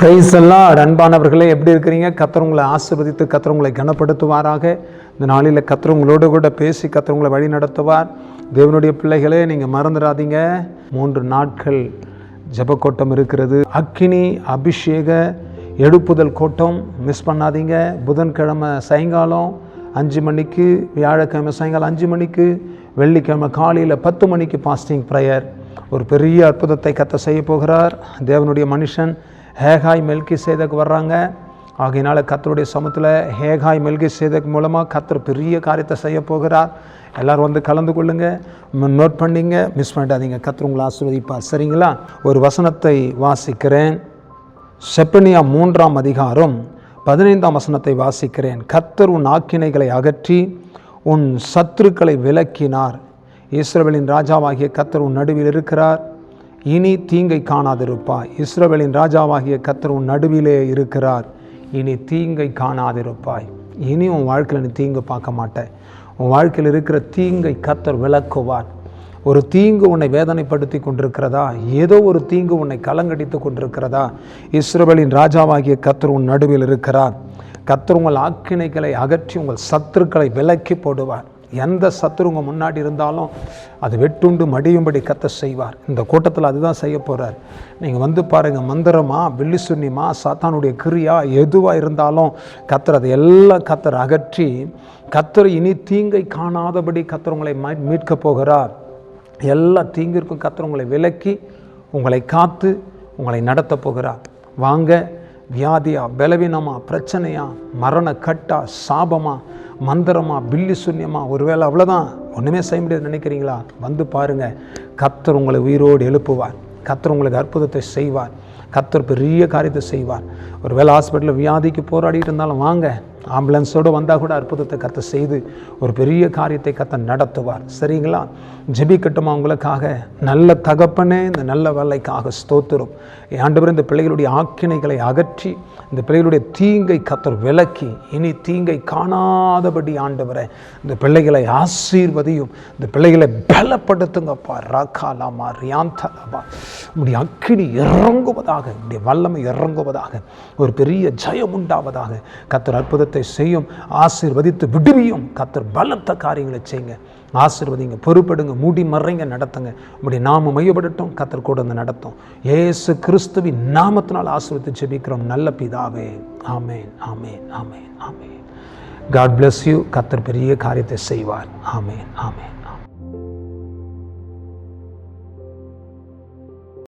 Price எல்லாம் அன்பானவர்களே எப்படி இருக்கிறீங்க? கத்தர் ஆசிர்வதித்து கத்திரவங்களை கனப்படுத்துவாராக. இந்த நாளில் கத்திரவங்களோடு கூட பேசி கத்திரவங்களை வழி நடத்துவார். தேவனுடைய பிள்ளைகளே நீங்கள் மறந்துடாதீங்க. மூன்று நாட்கள் ஜெபக்கூட்டம் இருக்கிறது. அக்கினி அபிஷேக எழுப்புதல் கோட்டம் மிஸ் பண்ணாதீங்க. புதன்கிழமை சாயங்காலம் அஞ்சு மணிக்கு வியாழக்கிழமை சாயங்காலம் அஞ்சு மணிக்கு வெள்ளிக்கிழமை காலையில் பத்து மணிக்கு பாஸ்டிங் ப்ரேயர் ஒரு பெரிய அற்புதத்தை கத்த செய்ய போகிறார். தேவனுடைய மனுஷன் ஹேகாய் மெல்கி சேதக்கு வர்றாங்க. ஆகையினால் கத்தருடைய சமத்தில் ஹேகாய் மெல்கி சேதக் மூலமாக கத்தர் பெரிய காரியத்தை செய்ய போகிறார். எல்லோரும் வந்து கலந்து கொள்ளுங்க. நோட் பண்ணிங்க. மிஸ் பண்ணிடாதீங்க. கத்தர் உங்களை ஆசீர்வதிப்பார். சரிங்களா? ஒரு வசனத்தை வாசிக்கிறேன். செப்பனியா மூன்றாம் அதிகாரம் பதினைந்தாம் வசனத்தை வாசிக்கிறேன். கத்தர் உன் ஆக்கினைகளை அகற்றி உன் சத்துருக்களை விலக்கினார். இஸ்ரவேலின் ராஜாவாகிய கத்தர் உன் நடுவில் இருக்கிறார். இனி தீங்கை காணாதிருப்பாய். இஸ்ரவேலின் ராஜாவாகிய கத்தர் உன் நடுவிலே இருக்கிறார். இனி தீங்கை காணாதிருப்பாய். இனி உன் வாழ்க்கையில் நீ தீங்கு பார்க்க மாட்டேன் உன் வாழ்க்கையில் இருக்கிற தீங்கை கத்தர் விளக்குவார். ஒரு தீங்கு உன்னை வேதனைப்படுத்தி கொண்டிருக்கிறதா? ஏதோ ஒரு தீங்கு உன்னை கலங்கடித்து கொண்டிருக்கிறதா? இஸ்ரவேலின் ராஜாவாகிய கத்தர் உன் நடுவில் இருக்கிறார். கத்தர் உங்கள் ஆக்கினைகளை அகற்றி உங்கள் சத்துருக்களை விலக்கி போடுவார். எந்த சத்துருங்க முன்னாடி இருந்தாலும் அது வெட்டுண்டு மடியும்படி கத்த செய்வார். இந்த கூட்டத்தில் அதுதான் செய்ய போகிறார் நீங்கள் வந்து பாருங்கள் மந்திரமா வெள்ளி சுன்னிமா சாத்தானுடைய கிரியா எதுவாக இருந்தாலும் கத்தர் அதை எல்லாம் கத்தர் அகற்றி கத்தர் இனி தீங்கை காணாதபடி கத்தர் உங்களை மீட்கப் போகிறார். எல்லா தீங்கிற்கும் கத்தர் உங்களை விலக்கி உங்களை காத்து உங்களை நடத்த போகிறார். வாங்க வியாதியா பலவீனமா பிரச்சனையா மரண கட்டா சாபமா மந்திரமா பில்லி சூன்யமா ஒருவேளை அவ்வளோதான் ஒன்றுமே செய்ய முடியாது நினைக்கிறீங்களா? வந்து பாருங்கள் கத்தர் உங்களை உயிரோடு எழுப்புவார். கத்தர் உங்களுக்கு அற்புதத்தை செய்வார். கத்தர் பெரிய காரியத்தை செய்வார். ஒருவேளை ஹாஸ்பிட்டலில் வியாதிக்கு போராடிட்டு இருந்தாலும் வாங்க. ஆம்புலன்ஸோடு வந்தால் கூட அற்புதத்தை கத்த செய்து ஒரு பெரிய காரியத்தை கத்த நடத்துவார். சரிங்களா? ஜெபிக்கட்டுமா உங்களுக்காக? நல்ல தகப்பனே இந்த நல்ல வேலைக்காக ஸ்தோத்திரம். ஆண்டவர் இந்த பிள்ளைகளுடைய ஆக்கினைகளை அகற்றி இந்த பிள்ளைகளுடைய தீங்கை கத்தர் விலக்கி இனி தீங்கை காணாதபடி ஆண்டவரை இந்த பிள்ளைகளை ஆசீர்வதியும் இந்த பிள்ளைகளை பலப்படுத்துங்கப்பா. ராக்காலாமா ரியாந்தலாமா உடைய அக்கினி இறங்குவதாக உடைய வல்லமை இறங்குவதாக ஒரு பெரிய ஜெயம் உண்டாவதாக கத்தர் அற்புதத்தை செய்யும் ஆசீர்வதித்து விடுவியும் கத்தர் பலத்த காரியங்களை செய்யுங்க. ஆசீர்வதிங்க பொறுப்படுங்க மூடி மறைங்க நடத்துங்க. இப்படி நாம மையப்படட்டும் கத்தர் கூட வந்து நடத்தும். ஏசு கிறிஸ்துவின் நாமத்தினால் ஆசீர்வதித்து ஜெபிக்கிறோம். நல்ல பிதாவே. ஆமேன் ஆமேன் ஆமேன் ஆமேன். காட் பிளஸ் யூ கத்தர் பெரிய காரியத்தை செய்வார். ஆமேன் ஆமேன்.